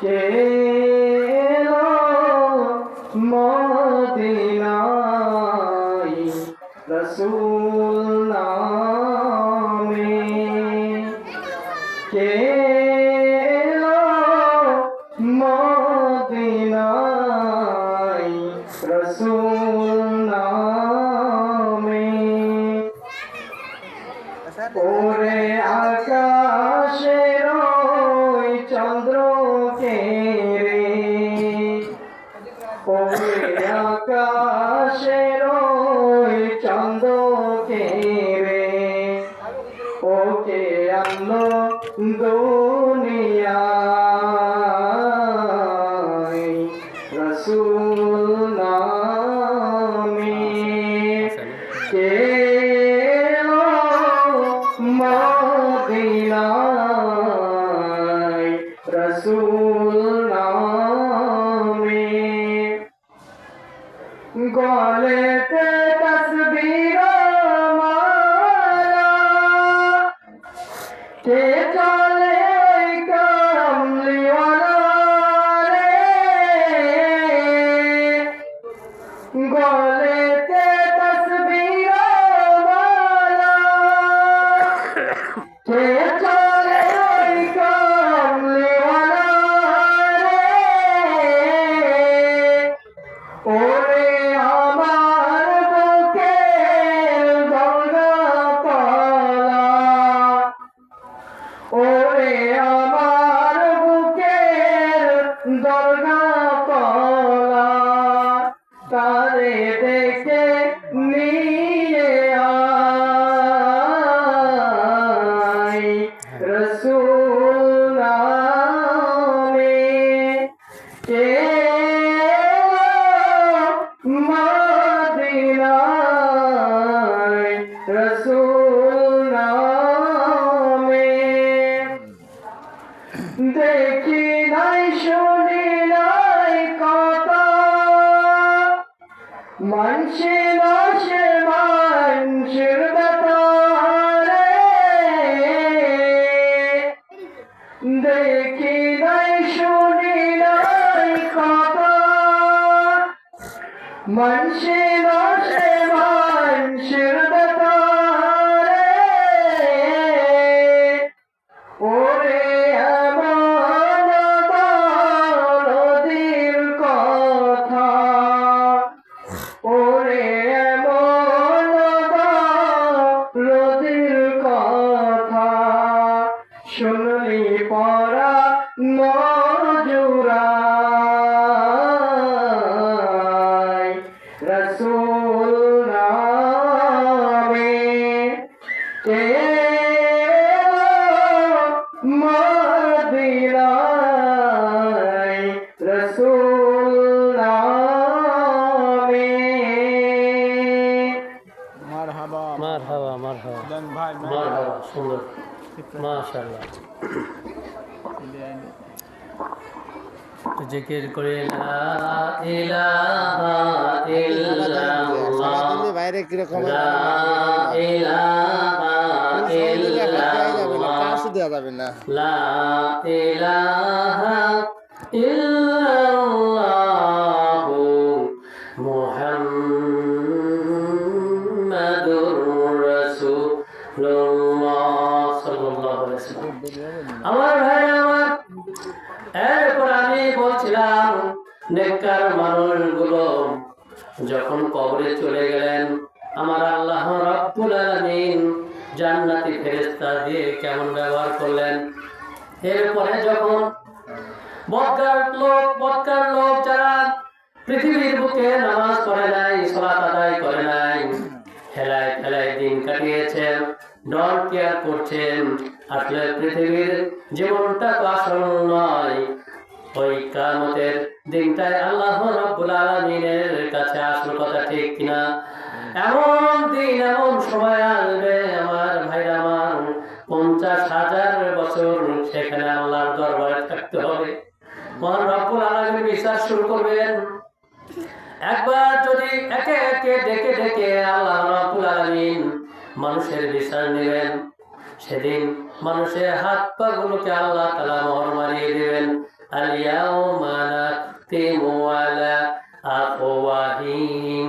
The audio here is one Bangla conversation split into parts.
কে এলো মদিনায় রসুল নামে। কে এলো মদিনায় রসুল নামে? ওরে আকাশের আকাশের চন্দ্রকে রে। ওকে আনলো দুনিয়ায়। রসুল কে 完成。তো জিকির করে লা ইলাহা ইল্লাল্লাহ। বাইরে কীরকম আমার ভাই আমার, এরপর আমি বলছিলাম, নেককার মানুষগুলো যখন কবরে চলে গেলেন, আমার আল্লাহ রাব্বুল আলামিন জান্নাতি ফেরেশতা দিয়ে কেমন ব্যবহার করলেন? এরপরে যখন বদকার লোক বদকার লোক যারা পৃথিবীর বুকে নামাজ পড়ে নাই, সালাত আদায় করে নাই, হেলায় ফেলায় দিন কাটিয়েছেন ডর কেয়ার করছেন, আসলে পৃথিবীর জীবনটা তো আসল নয়। ওই কামতের দিনটায় আল্লাহ রাব্বুল আলামিনের কাছে আসল কথা ঠিক কিনা? এমন দিন, এমন সময় আসবে আমার ভাইরা পঞ্চাশ হাজার বছর সেখানে আল্লাহর দরবারে থাকতে হবে। মহান রব্বুল বিশ্বাস শুরু করবেন। একবার যদি একে একে ডেকে ডেকে আল্লাহ রাব্বুল আলামিন মানুষের বিচার নেবেন, সেদিন মানুষের হাত পা গুলোকে আল্লাহ তালা মোহর মারিয়ে দেবেন। আলিয়াউমা নাখতিমু আলা আফওয়াহিহিম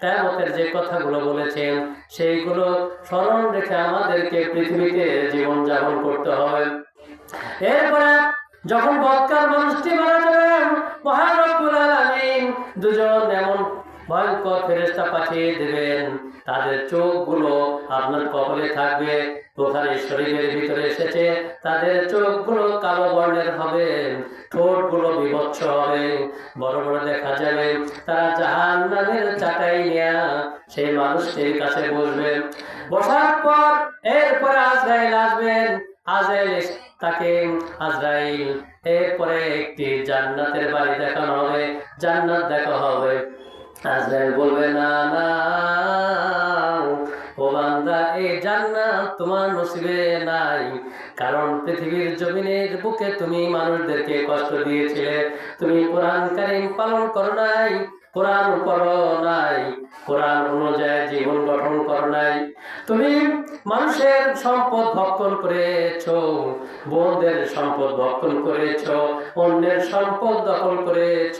কিয়ামতের যে কথাগুলো বলেছেন, সেইগুলো স্মরণ রেখে আমাদেরকে পৃথিবীতে জীবন যাপন করতে হবে। এরপরে যখন বৎকার মানুষটি মারা যাবেন মহারব্বুল আলামিন দুজন এমন ভয়ঙ্কর ফেরেশতা পাঠিয়ে দেবেন। তাদের চোখগুলো আপনার কপালে থাকবে। ওখানে শরীরের ভিতরে এসেছে। তাদের চোখগুলো কালো বর্ণের হবে। ঠোঁটগুলো বিভৎস হবে। বড় বড় দেখা যাবে। তারা জাহান নামের চাটাই নিয়ে সেই মানুষটির কাছে বসবে। বসার পর এরপরে আজরাইল আসবেন। আজরাইল তাকে আজরাইল, এরপরে একটি জান্নাতের বাড়ি দেখানো হবে। জান্নাত দেখা হবে। আজরাইল বলবে, না না, ও বান্দা এই জান্নাত তোমার নসিবে নাই। কারণ পৃথিবীর জমিনের বুকে তুমি মানুষদেরকে কষ্ট দিয়েছিলে। তুমি কোরআন কারিম পালন করো নাই। কোরআন পড়ো নাই। কোরআন অনুযায়ী জীবন গঠন করো নাই। তুমি মানুষের সম্পদ ভক্ষণ করেছ, বোনদের সম্পদ ভক্ষণ করেছ, অন্যের সম্পদ দখল করেছ,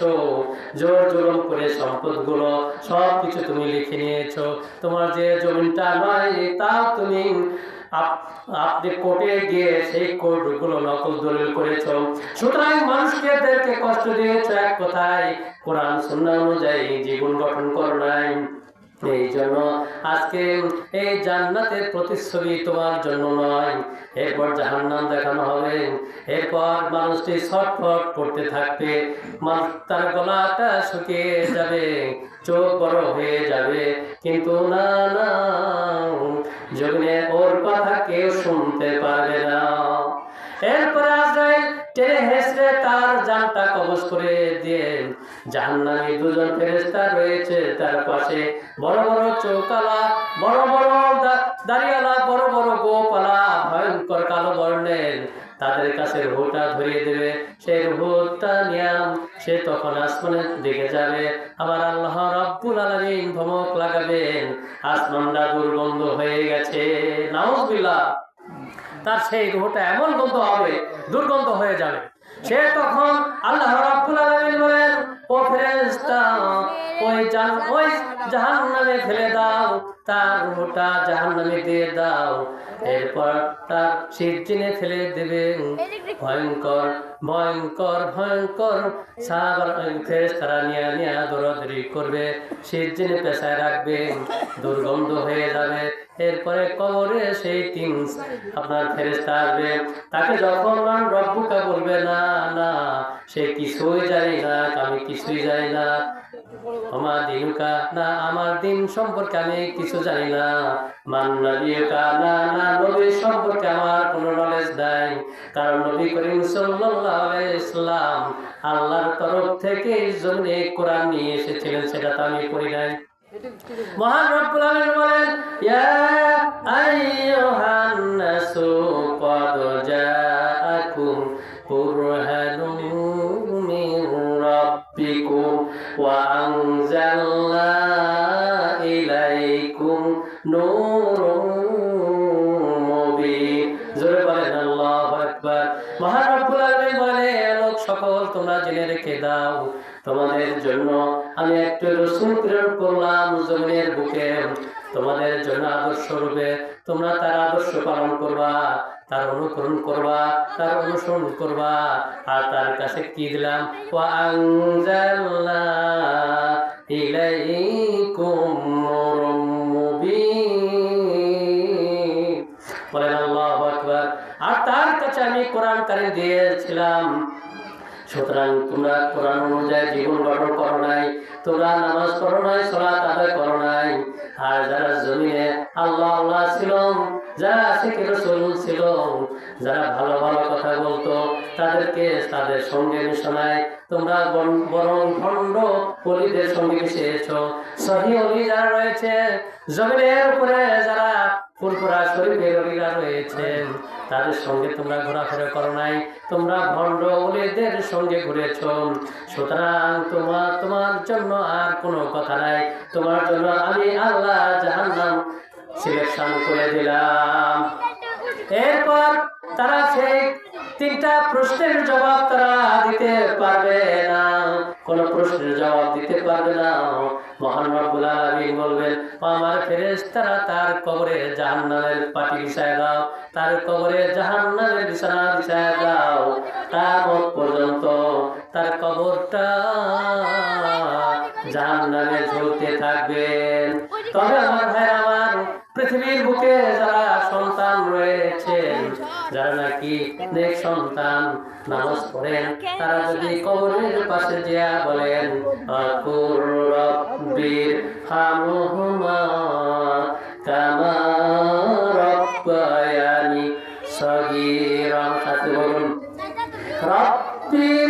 জোর জুলুম করে সম্পদগুলো সব কিছু তুমি লিখে নিয়েছো। তোমার যে জমিনটা নয়, তাও তুমি আপনি কোর্টে গিয়ে সেই কোর্টগুলো নকল দলিল করেছ। সুতরাং মানুষকে এদেরকে কষ্ট দিয়েছ এক কথায়, কোরআন শূন্য অনুযায়ী জীবন গঠন করো নাই। এই জন্য আজকে এই জান্নাতের প্রতিচ্ছবি তোমার জন্য নয়। এরপর জাহান্নাম দেখানো হবে। এরপর মানুষটি ছটফট করতে থাকবে। তার গলাটা শুকিয়ে যাবে, চোখ বড় হয়ে যাবে। কিন্তু না না, জমিনে ওর কথা কেউ শুনতে পারবে না। এরপরে আজরাইল টেনে জানটা কবজ করে দিয়ে জাহান্নামী দুজন ফেরেস্তা রয়েছে। তার পাশে বড় বড় চৌকালা বড় বড় দা- দাড়িওয়ালা, বড় বড় গোপালা, ভয়ঙ্কর কালো বর্ণের। তাদের কাছে রুহটা ধরিয়ে দেবে। সেই রুহটা নিয়াম, সে তখন আসমানের দিকে যাবে। আবার আল্লাহ রব্বুল আলামিন ধমক লাগাবেন। আসমানটা দুর্গন্ধ হয়ে গেছে। নাউজুবিল্লাহ। তার সেই রুহটা এমন গন্ধ হবে, দুর্গন্ধ হয়ে যাবে। সে তখন আল্লাহ রাব্বুল আলামিন বলেন ও ফেরেশতা ওই জান ওই ফেলে দাও, তার রুহটা দিয়ে দাও। এরপর তার সিজিনে ফেলে দেবে। ভয়ঙ্কর ভয়ঙ্কর ভয়ঙ্কর। সাহাবার ফেরেশতারা নিয়ে নিয়ে দৌড়াদৌড়ি করবে সিজিনে পেশায় রাখবে, দুর্গন্ধ হয়ে যাবে। এরপরে কবরে সেই তিন আপনার ফেরেস্তা আসবে। তাকে যখন রব্বুকা বলবে, না না, সে কিছুই জানি না, আমি কিছুই জানি না। আমার দিনুকা না আমার দিন সম্পর্কে আমি কিছু জানি না। মান্না দিয়েকা না না নবী সম্পর্কে আমার কোনো নলেজ নাই। কারণ নবী করিম সাল্লাল্লাহু আল্লাহর তরফ থেকে জমিনে কোরআন নিয়ে এসেছিলেন, সেটা তো আমি করি নাই। মহান আলামিন বলে লোক সকল তোমরা জেনে রেখে দাও। তোমাদের জন্য আমি একটু রসুন প্রেরণ করলাম জমিনের বুকে। তোমাদের জন্য আদর্শ রূপে তোমরা তার আদর্শ পালন করবা। তার অনুকরণ করবা, তার অনুসরণ করবা। আর তার কাছে কি দিলাম? বলেন, আল্লাহু আকবার। আর তার কাছে আমি কোরআন কারিম দিয়েছিলাম। সুতরাং তোমরা কোরআন অনুযায়ী জীবন গঠন করো নাই, তোমরা নামাজ পড়ো নাই, সলাত আদায় করো নাই। আর যারা জমিনে আল্লাহ আল্লাহ ছিল যারা আশেকের রসুল ছিল, যারা ভালো ভালো কথা বলতো, তাদেরকে তাদের সঙ্গে মিশনায় তোমরা বরং ভণ্ড পলিদের সঙ্গে মিশেছ। সহি অলি যারা রয়েছে, জমিনের উপরে যারা শরীফের রয়েছে, তাদের সঙ্গে তোমরা ঘোরাফেরা করো নাই, তোমরা ভণ্ড অলিদের সঙ্গে ঘুরেছ। সুতরাং তোমার তোমার জন্য আর কোনো কথা নাই, তোমার জন্য আমি আল্লাহ জাহান্নাম সিলেকশন করে দিলাম। এরপর তারা সেই তিনটা প্রশ্নের জবাব তারা দিতে পারবে না। কোন প্রশ্নের জবাব দিতে পারবে না। মহান রব্বুল আলামিন বলবেন, আমার ফেরেশতারা তার কবরে জাহান্নামের পাটি বিছায় দাও, তার কবরে জাহান্নামের বিছানা বিছায় দাও। কিয়ামত পর্যন্ত তার কবরটা জাহান্নামে ঝুলতে থাকবেন তবে আমার ভাই আমার পৃথিবীর বুকে যারা সন্তান রয়েছেন যারা নাকি নেক সন্তান নামাজ পড়েন, তারা যদি কবরের পাশে জিয়া বলেন আকুর রব্বির হামহুমা কামা রব্বায়ানি সগীরা সাথে বলুন, রব্বির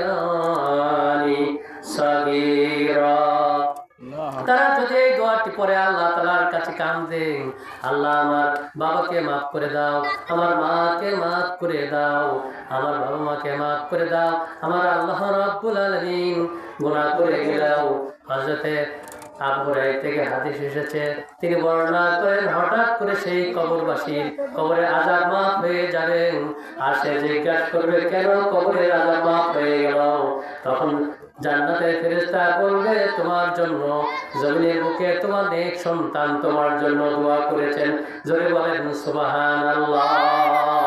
কাছে কান্দে আল্লাহ আমার বাবাকে মাফ করে দাও, আমার মাকে মাফ করে দাও, আমার বাবা মাকে মাফ করে দাও, আমার আল্লাহ রাব্বুল আলামিন গুনাহ করে গেলাও হযরতে থেকে হাদিস এসেছে, তিনি বর্ণনা করেন, হঠাৎ করে সেই কবরবাসী কবরে আজাব মাফ হয়ে যাবেন। আর সে জিজ্ঞাসা করবে, কেন কবরের আজাব মাফ হয়ে গেল? তখন জান্নাতের ফেরেস্তা বলবে, তোমার জন্য জমিনের বুকে তোমার নেক সন্তান তোমার জন্য দোয়া করেছেন। জোরে বলেন, সুবহানাল্লাহ।